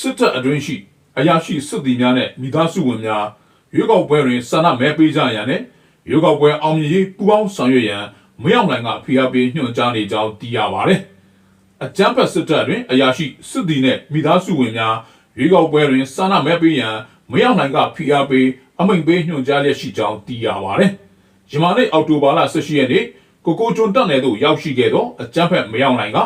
စစ်တပ်အတွင်းရှိအရာရှိစစ်သည်များနဲ့မိသားစုဝင်များရွေးကောက်ပွဲတွင်ဆန္ဒမဲပေးကြရန်နဲ့ရွေးကောက်ပွဲအောင်မြင်ရေးပူးပေါင်းဆောင်ရွက်ရန်မရောက်နိုင်ကဖိအားပေးညွှန်ကြားနေကြောင်းသိရပါတယ်။အကြမ်းဖက်စစ်တပ်တွင်အရာရှိစစ်သည်နဲ့မိသားစုဝင်များရွေးကောက်ပွဲတွင်ဆန္ဒမဲပေးရန်မရောက်နိုင်ကဖိအားပေးအမိန့်ပေးညွှန်ကြားလျက်ရှိကြောင်းသိရပါတယ်။ယမန်နေ့အောက်တိုဘာလ18ရက်နေ့ကိုကိုကျွန်းတက်နယ်သို့ရောက်ရှိခဲ့သောအကြမ်းဖက်မရောက်နိုင်က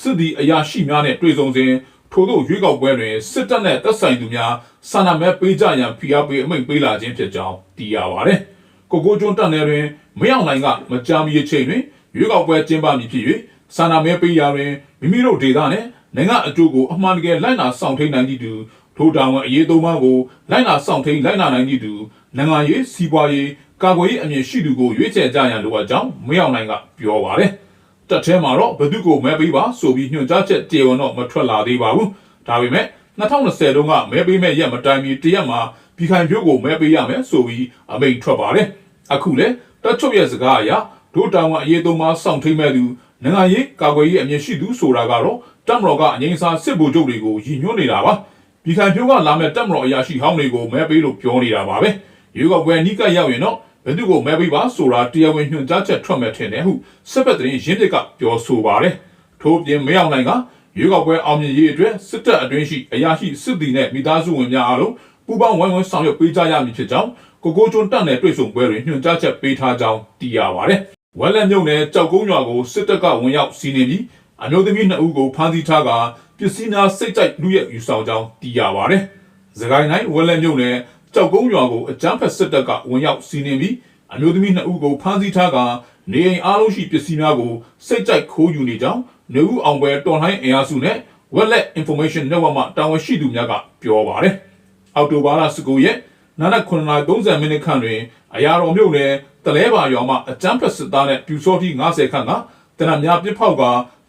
စစ်သည်အရာရှိများနဲ့တွေ့ဆုံစဉ် ထို့သောရွေးကောက်ပွဲတွင်စစ်တပ်နှင့်တပ်ဆိုင်သူများဆန္ဒမဲပေးကြရန်ဖိအားပေးအမိန့်ပေးလာခြင်းဖြစ်ကြောင်းသိရပါတယ်။ကိုကိုကျွန်းတက်နယ်တွင်မရောက်နိုင်ကမကြာမီအချိန်တွင်ရွေးကောက်ပွဲကျင်းပမည်ဖြစ်၍ဆန္ဒမဲပေးရာတွင်မိမိတို့ဒေသနှင့်နိုင်ငံအကျိုးကိုအမှန်တကယ်လိုက်နာဆောင်ထိန်နိုင်သည့်သူထိုတာဝန်အရေးသုံးပါးကိုလိုက်နာဆောင်ထိန်လိုက်နာနိုင်သည့်သူနိုင်ငံရေးစီးပွားရေးကာကွယ်ရေးအမြင်ရှိသူကိုရွေးချယ်ကြရန်လိုအပ်ကြောင်းမရောက်နိုင်ကပြောပါတယ်။ တက်ထဲမှာတော့ဘယ်သူကိုမဲပေးပါဆိုပြီးညွှန်ကြားချက်တေဝန်တော့မထွက်လာသေးပါဘူးဒါပေမဲ့2020တုန်းကမဲပေးမဲ့ရက်မတိုင်မီတရက်မှာပြည်ခိုင်ဖြိုးကိုမဲပေးရမယ်ဆိုပြီးအမိန့်ထွက်ပါတယ်အခုလေတက်ချုပ်ရဲ့စကားအရဒို့တောင်ကအရေးသုံးပါစောင့်ထိန်မဲ့သူနိုင်ငံရေးကာကွယ်ရေးအမြင်ရှိသူဆိုတာကတော့တက်မတော်ကအငိမ့်စားစစ်ဗိုလ်ချုပ်တွေကိုရည်ညွှန်းနေတာပါပြည်ခိုင်ဖြိုးကလာမဲ့တက်မတော်အရာရှိဟောင်းတွေကိုမဲပေးလို့ပြောနေတာပါပဲရွေးကောက်ပွဲနီးကပ်ရောက်ရင်တော့ ဘယ်သူကိုမဲပေးပါဆိုတာတရားဝင်ညွှန်ကြားချက်ထွက်မဲ့ထင်တယ်ဟုစစ်ဘက်သတင်းရင်းမြစ်ကပြောဆိုပါတယ်ထို့အပြင်မရောက်နိုင်ကရွေးကောက်ပွဲအောင်မြင်ရေးအတွက်စစ်တပ်အတွင်းရှိအရာရှိစစ်သည်နဲ့မိသားစုဝင်များအားလုံးပူးပေါင်းဝိုင်းဝန်းဆောင်ရွက်ပေးကြရမည်ဖြစ်ကြောင်းကိုကိုကျွန်းတက်နယ်တွေ့ဆုံပွဲတွင်ညွှန်ကြားချက်ပေးထားကြောင်းသိရပါတယ်ဝက်လက်မြုံနယ်ကြောက်ကုန်းရွာကိုစစ်တပ်ကဝင်ရောက်စီးနင်းပြီးအမျိုးသမီးနှစ်ဦးကိုဖမ်းဆီးထားကပစ္စည်းများစိတ်ကြိုက်လူရဲယူဆောင်ကြောင်းသိရပါတယ်။သခိုင်းတိုင်းဝက်လက်မြုံနယ် ကြောက်ကုန်းရွာကိုအကြမ်းဖက်စစ်တပ်ကဝင်ရောက်စီးနင်းပြီးအမျိုးသမီးနှစ်ဦးကိုဖမ်းဆီးထားကနေအိမ်အားလုံးရှိပစ္စည်းများကိုစိတ်ကြိုက်ခိုးယူနေကြောင်းနေဦးအောင်ပွဲတော်လှန်အင်အားစုနဲ့ Wetlet Information Network မှတာဝန်ရှိသူများကပြောပါတယ်။အောက်တိုဘာလ19ရက်နာနက်9:30မိနစ်ခန့်တွင်အရာတော်မြို့နယ်တလဲပါရွာမှအကြမ်းဖက်စစ်သားနဲ့ပြူစောတိ90ခန့်ကတနက်များပြစ်ဖောက်က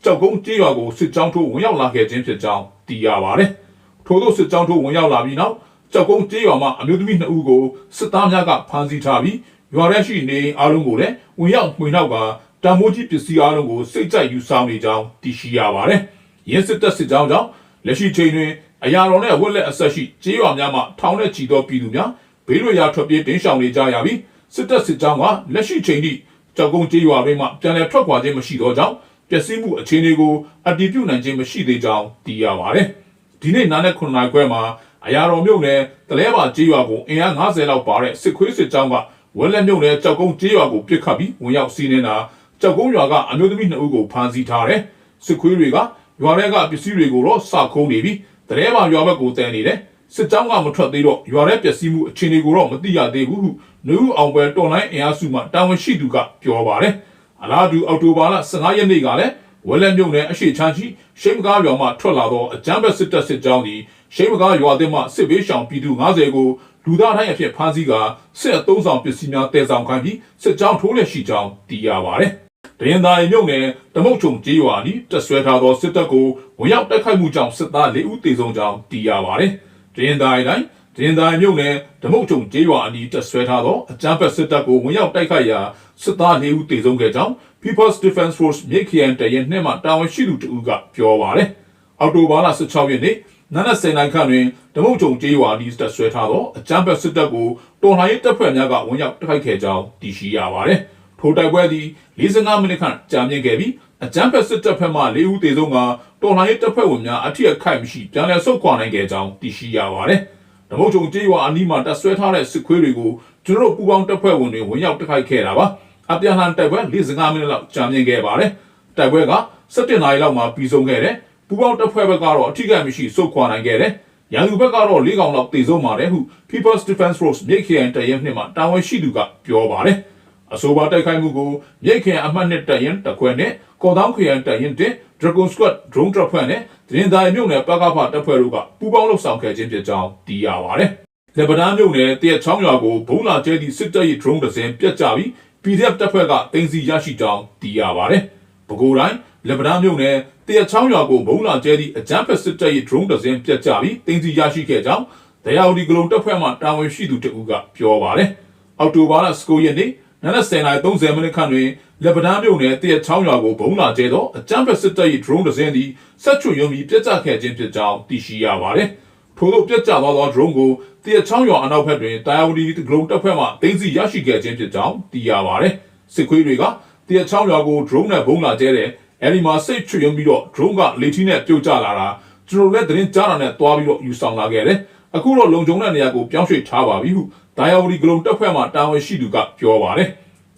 ကြောက်ကုန်းကြေးရွာကိုစစ်ကြောင်းထိုးဝင်ရောက်လာခဲ့ခြင်းဖြစ်ကြောင်းသိရပါတယ်။ထို့သောစစ်ကြောင်းထိုးဝင်ရောက်လာပြီးနောက် ကြောက်ကုန်းကြေးရွာမှအမျိုးသမီး2ဦးကိုစစ်သားများကဖမ်းဆီးထားပြီးရွာထဲရှိနေအိမ်အားလုံးကိုလည်းဝင်ရောက်မှွေနောက်ကတံမိုးကြီးပစ္စည်းအားလုံးကိုစိတ်ကြိုက်ယူဆောင်နေကြောင်းသိရှိရပါတယ်။ရင်းစစ်တပ်စစ်ကြောင်းကြောင့်လက်ရှိချိန်တွင်အရာတော်နဲ့ဝက်လက်အဆက်ရှိကြေးရွာများမှထောင်နဲ့ချီသောပြည်သူများဘေးလွတ်ရာထွက်ပြေးတင်းရှောင်နေကြရပြီးစစ်တပ်စစ်ကြောင်းကလက်ရှိချိန်ထိကြောက်ကုန်းကြေးရွာတွေမှပြန်လည်ထွက်ခွာခြင်းမရှိသောကြောင့်ပျက်စီးမှုအခြေအနေကိုအတည်ပြုနိုင်ခြင်းမရှိသေးကြောင်းသိရပါတယ်။ဒီနေ့နာနဲ့9နာရီခွဲမှာ အရာတော်မြို့နယ်တလဲပါကြေးရွာကိုအင်အား90လောက်ပါတဲ့စစ်ခွေးစစ်ကြောင်းကဝက်လက်မြို့နယ်ကြောက်ကုန်းကြေးရွာကိုပြစ်ခတ်ပြီးဝင်ရောက်စီးနေတာကြောက်ကုန်းရွာကအမျိုးသမီး2ဦးကိုဖမ်းဆီးထားတယ်။စစ်ခွေးတွေကရွာထဲကပစ္စည်းတွေကိုတော့စခုံးနေပြီးတလဲပါရွာဘက်ကိုတန်းနေတယ်။စစ်ကြောင်းကမထွက်သေးတော့ရွာထဲပျက်စီးမှုအခြေအနေကိုတော့မသိရသေးဘူးဟုနှူးအောင်ပွဲတော်လိုင်းအင်အားစုမှတာဝန်ရှိသူကပြောပါတယ်။အလားတူအောက်တိုဘာလ15ရက်နေ့ကလည်း ဝက်လက်မြုံနယ်အရှိချမ်းရှိရှိမကားရွာမှထွက်လာသောအကြမ်းဖက်စစ်တပ်စစ်ကြောင်းသည်ရှိမကားရွာသစ်မှစစ်ဘေးရှောင်ပြည်သူ90ကိုလူသားတိုင်းအဖြစ်ဖမ်းဆီးကာစစ်အုံဆောင်ပစ္စည်းများတည်ဆောင်ခိုင်းပြီးစစ်ကြောင်းထိုးလက်ရှိကြောင်းသိရပါတယ်။ဒရင်သာရီမြုံနယ်တမုတ်ချုံကြေးရွာနီတက်ဆွဲထားသောစစ်တပ်ကိုဝင်ရောက်တိုက်ခိုက်မှုကြောင့်စစ်သား၄ဦးသေဆုံးကြောင်းသိရပါတယ်။ဒရင်သာရီတိုင်းဒရင်သာရီမြုံနယ်တမုတ်ချုံကြေးရွာအနီးတက်ဆွဲထားသောအကြမ်းဖက်စစ်တပ်ကိုဝင်ရောက်တိုက်ခိုက်ရာ စစ်သား၄ဦးသေဆုံးခဲ့ကြောင်း People's Defense Force မြေခရိုင်တရင်နှင့်မှတာဝန်ရှိသူတဦးကပြောပါတယ်။အော်တိုဘာလ16ရက်နေ့နနက်10နိုင်ခန့်တွင်ဓမုတ်ကြုံကျေးရွာဒီတပ်ဆွဲထားသောအကြမ်းဖက်စစ်တပ်ကိုတော်လှန်ရေးတပ်ဖွဲ့များကဝင်ရောက်တိုက်ခိုက်ခဲ့ကြောင်းသိရှိရပါတယ်။ထိုတိုက်ပွဲသည်45မိနစ်ခန့်ကြာမြင့်ခဲ့ပြီးအကြမ်းဖက်စစ်တပ်ဖက်မှ၄ဦးသေဆုံးကတော်လှန်ရေးတပ်ဖွဲ့ဝင်များအထက်ခိုက်မရှိပြန်လည်ဆုတ်ခွာနိုင်ခဲ့ကြောင်းသိရှိရပါတယ်။ဓမုတ်ကြုံကျေးရွာအနီးမှာတပ်ဆွဲထားတဲ့စစ်ခွေးတွေကိုကျွန်တော်တို့ပူးပေါင်းတပ်ဖွဲ့ဝင်တွေဝင်ရောက်တိုက်ခိုက်ခဲ့တာပါ။ အပြန်လှန်တိုက်ပွဲ45မိနစ်လောက်ကြာမြင့်ခဲ့ပါတယ်။တိုက်ပွဲက17နာရီလောက်မှာပြီးဆုံးခဲ့တယ်။ပူပေါင်းတပ်ဖွဲ့ဘက်ကတော့အထိကမရှိစုခွာနိုင်ခဲ့တယ်။ရန်သူဘက်ကတော့၄កောင်လောက်တေဆုံးပါတယ်ဟု People's Defense Force မြိတ်ခရိုင်တရင်နှစ်မှတာဝန်ရှိသူကပြောပါတယ်။အဆိုပါတိုက်ခိုက်မှုကိုမြိတ်ခရိုင်အမှတ်နှစ်တရင်တခွဲနဲ့ကော်တောင်းခရိုင်တရင်တဲ့ Dragon Squad drone တပ်ဖွဲ့နဲ့ဒရင်သာမြို့နယ်ပကဖတပ်ဖွဲ့တို့ကပူးပေါင်းလှုပ်ဆောင်ခဲ့ခြင်းဖြစ်ကြောင်းသိရပါတယ်။လက်ပဒန်းမြို့နယ်တရက်ချောင်းရွာကိုဘုံလာကျဲသည့်စစ်တပ်ရဲ့ drone တစ်စင်းပြတ်ကျပြီး PDF တပ်ဖွဲ့ကတင်စီရရှိကြောင်းသိရပါတယ်။ပဲခူးတိုင်းလက်ပဒန်းမြို့နယ်တရက်ချောင်းရွာကိုဘုံလာကျဲသည့်အကြမ်းဖက်စစ်တပ်ရဲ့ drone တစ်စင်းပြတ်ကျပြီးတင်စီရရှိခဲ့ကြောင်းတရားဒီဂလုံတပ်ဖွဲ့မှတာဝန်ရှိသူတဦးကပြောပါတယ်။အောက်တိုဘာလ19ရက်နေ့နနက်10:30မိနစ်ခန့်တွင်လက်ပဒန်းမြို့နယ်တရက်ချောင်းရွာကိုဘုံလာကျဲသောအကြမ်းဖက်စစ်တပ်ရဲ့ drone တစ်စင်းသည်ဆက်ချွတ်ယုံပြီးပြတ်ကျခဲ့ခြင်းဖြစ်ကြောင်းသိရှိရပါတယ်။ ထို့သောပြက်ကျသွားသော drone ကိုတရချောင်းရွာအနောက်ဘက်တွင်တာယာဝတီဂလုံးတပ်ဖွဲ့မှတင်းစီရရှိခဲ့ခြင်းဖြစ်ကြောင်းသိရပါတယ်စစ်ခွေးတွေကတရချောင်းရွာကို drone နဲ့ဘုံလာကျဲတဲ့အဲဒီမှာစိတ်ချွေရုံပြီးတော့ drone ကလေထီးနဲ့ပြုတ်ကျလာတာကျွန်တော်လည်းသတင်းကြားတာနဲ့တွားပြီးတော့ယူဆောင်လာခဲ့တယ်အခုတော့လုံခြုံတဲ့နေရာကိုပြောင်းရွှေ့ထားပါပြီဟုတာယာဝတီဂလုံးတပ်ဖွဲ့မှတာဝန်ရှိသူကပြောပါတယ်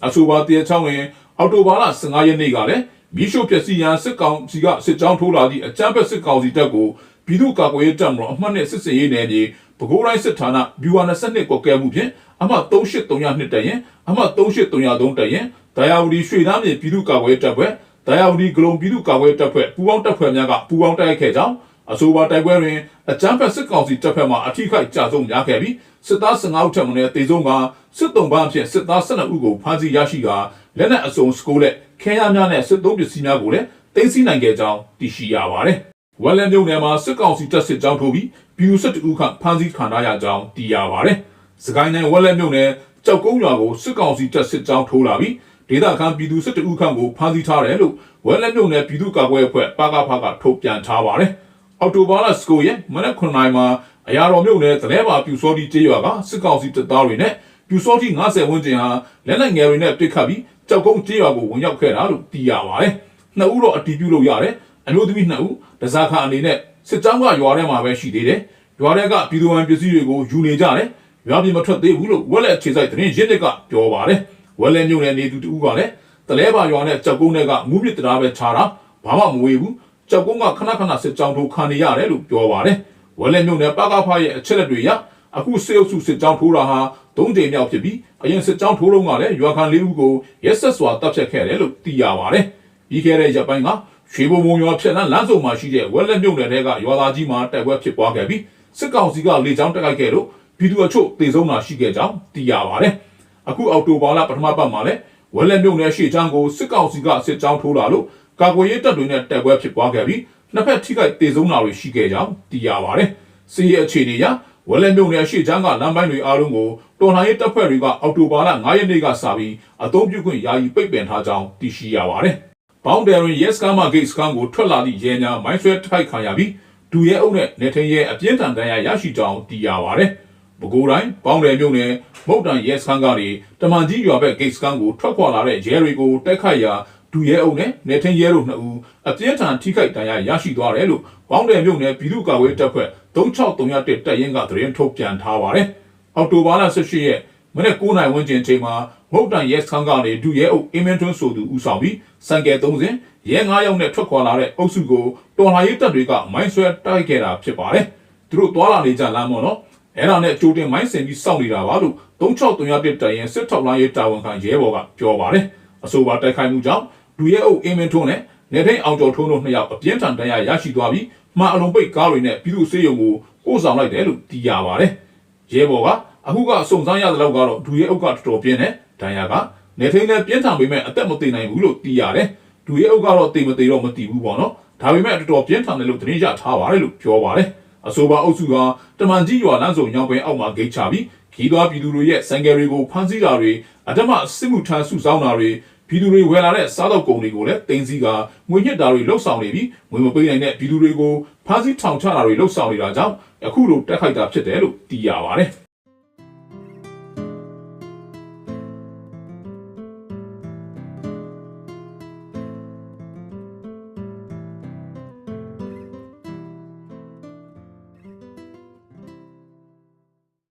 အဆိုပါတရချောင်းတွင်အော်တိုဘာလ15ရက်နေ့ကလည်းမီးရှို့ပျက်စီးရန်စစ်ကောင်စီကစစ်ကြောင်းထိုးလာသည့်အကြမ်းဖက်စစ်ကောင်စီတပ်ကို ပြည်သူ့ကာကွယ်ရေးတပ်မတော်အမှတ်နဲ့စစ်စင်ရေးနယ်မြေပဲခူးတိုင်းစစ်ဌာနဗျူဟာ22ကွက်ကဲမှုဖြင့်အမှတ်3832တက်ရင်အမှတ်3833တက်ရင်ဒါယာဝတီရွှေသားမြေပြည်သူ့ကာကွယ်ရေးတပ်ဖွဲ့ဒါယာဝတီဂလုံပြည်သူ့ကာကွယ်ရေးတပ်ဖွဲ့ပူးပေါင်းတပ်ဖွဲ့များကပူးပေါင်းတိုက်ခိုက်ခဲ့ကြောင်းအဆိုပါတိုက်ပွဲတွင်အကြမ်းဖက်စစ်ကောင်စီတပ်ဖက်မှအထိခိုက်ကြဆုံးများခဲ့ပြီးစစ်သား15ဦးထက်မနည်းတေဆုံးကစစ်တုံးပန်းအဖြစ်စစ်သား12ဦးကိုဖမ်းဆီးရရှိကာလက်နက်အစုံစကိုးလက်ခဲယမ်းများနဲ့စစ်သုံးပစ္စည်းများကိုလည်းသိမ်းဆည်းနိုင်ခဲ့ကြောင်းသိရှိရပါတယ်။ ဝက်လက်မြို့နယ်မှာစစ်ကောင်စီတပ်စစ်ကြောင်းထိုးပြီးပြည်သူစစ်တဦးခန့်ဖမ်းဆီးခံထားရကြောင်းသိရပါတယ်။စကိုင်းတိုင်းဝက်လက်မြို့နယ်ကြောက်ကုန်းရွာကိုစစ်ကောင်စီတပ်စစ်ကြောင်းထိုးလာပြီးဒေသခံပြည်သူစစ်တဦးခန့်ကိုဖမ်းဆီးထားတယ်လို့ဝက်လက်မြို့နယ်ပြည်သူ့ကာကွယ်အဖွဲ့ပါကဖကထုတ်ပြန်ထားပါတယ်။အော်တိုဘာလစကိုရဲ့မနက်9နာရီမှာအရာတော်မြို့နယ်သလဲပါပြူစောတိကျေးရွာကစစ်ကောင်စီတပ်သားတွေနဲ့ပြူစောတိ90ဝန်းကျင်ဟာလက်နက်ငယ်တွေနဲ့ပစ်ခတ်ပြီးကြောက်ကုန်းကျေးရွာကိုဝင်ရောက်ခဲ့တာလို့သိရပါတယ်။နှစ်ဦးတော့အတီးပြုတ်လို့ရတယ်။ အမျိုးသမီးနှစ်ဦးတစားခအနေနဲ့စစ်ကြောင်းကရွာထဲမှာပဲရှိသေးတယ်။ရွာထဲကပြည်သူဝန်ပစ္စည်းတွေကိုယူနေကြတယ်။ရွာပြင်မထွက်သေးဘူးလို့ဝက်လက်အခြေစိုက်သတင်းရင်းမြစ်ကပြောပါတယ်။ဝက်လက်မြို့နယ်နေသူတူကလည်းတလဲပါရွာနဲ့ကြောက်ကုန်းတွေကမူးမြစ်တရားပဲခြားတာဘာမှမဝေးဘူး။ကြောက်ကုန်းကခဏခဏစစ်ကြောင်းထိုးခံနေရတယ်လို့ပြောပါတယ်။ဝက်လက်မြို့နယ်ပါကဖရဲ့အချက်လက်တွေရအခုစေအုပ်စုစစ်ကြောင်းထိုးတာဟာသုံးကြိမ်မြောက်ဖြစ်ပြီးအရင်စစ်ကြောင်းထိုးလုံးကလည်းရွာခံလေးဦးကိုရက်ဆက်စွာတပ်ဖြတ်ခဲ့တယ်လို့သိရပါတယ်။ပြီးခဲ့တဲ့ရက်ပိုင်းက ရွှေဘုံဘုံရွာဖြက်လန်းလမ်းစုံမှာရှိတဲ့ဝက်လက်မြို့နယ်တွေကရွာသားကြီးမှာတိုက်ပွဲဖြစ်ပွားခဲ့ပြီးစစ်ကောင်စီကလေကြောင်းတိုက်ခိုက်ခဲ့လို့ပြည်သူအချို့တေဆုံးတာရှိခဲ့ကြောင်းသိရပါတယ်။အခုအောက်တိုဘာလပထမပတ်မှာလည်းဝက်လက်မြို့နယ်ရှေ့ချမ်းကိုစစ်ကောင်စီကစစ်ကြောင်းထိုးလာလို့ကာကွယ်ရေးတပ်တွေနဲ့တိုက်ပွဲဖြစ်ပွားခဲ့ပြီးနှစ်ဖက်ထိခိုက်တေဆုံးတာတွေရှိခဲ့ကြောင်းသိရပါတယ်။စီးရဲ့အခြေအနေအရဝက်လက်မြို့နယ်ရှေ့ချမ်းကလမ်းပိုင်းတွေအားလုံးကိုတော်လှန်ရေးတပ်ဖွဲ့တွေကအောက်တိုဘာလ9ရက်နေ့ကစပြီးအသုံးပြုခွင့်ယာယီပိတ်ပင်ထားကြောင်းသိရှိရပါတယ်။ ဘောင်းဒယ်ရင် yes ကမ်းမ gate စကန်ကိုထွက်လာသည့်ရဲများမိုင်းဆွဲထိုက်ခံရပြီးဒူရဲအုပ်နဲ့နေထင်းရဲအပြင်းထန်ဒဏ်ရာရရှိကြောင်းသိရပါတယ်။ပဲခူးတိုင်းဘောင်းဒယ်မြို့နယ်မုတ်တန် yes စကန်ကနေတမန်ကြီးရွာဘက် gate စကန်ကိုထွက်ခွာလာတဲ့ရဲတွေကိုတိုက်ခိုက်ရာဒူရဲအုပ်နဲ့နေထင်းရဲတို့နှစ်ဦးအပြင်းထန်ထိခိုက်ဒဏ်ရာရရှိသွားတယ်လို့ဘောင်းဒယ်မြို့နယ်ပြည်သူ့ကာကွယ်တပ်ဖွဲ့3631တပ်ရင်းကသတင်းထုတ်ပြန်ထားပါတယ်။အောက်တိုဘာလ18ရက် မနေ့9နိုင်ဝန်းကျင်ချိန်မှာမုတ်တန်ရဲစခန်းကနေဒူရဲအုပ်အင်မန်ထွန်းဆိုသူဦးဆောင်ပြီးစံကယ်3စင်ရဲ9ယောက်နဲ့ထွက်ခွာလာတဲ့အုပ်စုကိုတော်လှန်ရေးတပ်တွေကမိုင်းဆွဲတိုက်ခဲ့တာဖြစ်ပါတယ်။သူတို့သွားလာနေကြလမ်းမော်နော်။အဲ့ဒါနဲ့ကြိုတင်မိုင်းဆင်ပြီးစောင့်နေတာပါလို့3631တပ်ရင်းစစ်ထောက်လိုင်းရေးတာဝန်ခံရဲဘော်ကပြောပါတယ်။အဆိုပါတိုက်ခိုက်မှုကြောင့်ဒူရဲအုပ်အင်မန်ထွန်းနဲ့နေထိန်အောင်ကျော်ထုံးတို့နှစ်ယောက်အပြင်းထန်ဒဏ်ရာရရှိသွားပြီးမှားအလုံးပိတ်ကားတွေနဲ့ပြည်သူ့စေယုံကိုပို့ဆောင်လိုက်တယ်လို့သိရပါတယ်။ရဲဘော်က အခုကစုံစမ်းရတဲ့လောက်ကတော့ဒူရဲအုပ်ကတော်တော်ပြင်းတယ်ဒဏ်ရာကနေထိန်နဲ့ပြင်းထန်ပေမဲ့အသက်မသေနိုင်ဘူးလို့သိရတယ်။ဒူရဲအုပ်ကတော့တေမသေးတော့မသိဘူးပေါ့နော်။ဒါပေမဲ့တော်တော်ပြင်းထန်တယ်လို့သတင်းရထားပါတယ်လို့ပြောပါတယ်။အဆိုပါအုပ်စုကတမန်ကြီးရွာလမ်းစုံညောင်ပင်အောက်မှာဂိတ်ချပြီးခီးသွားပြည်သူတွေရဲ့စံငယ်တွေကိုဖမ်းဆီးတာတွေအဓမ္မစစ်မှုထမ်းစုဆောင်းတာတွေပြည်သူတွေဝယ်လာတဲ့စားတော့ကုန်တွေကိုလည်းတင်စီကငွေညစ်တာတွေလှုပ်ဆောင်နေပြီးငွေမပေးနိုင်တဲ့ပြည်သူတွေကိုဖမ်းဆီးထောင်ချတာတွေလှုပ်ဆောင်နေတာကြောင့်အခုလိုတက်ခိုက်တာဖြစ်တယ်လို့သိရပါတယ်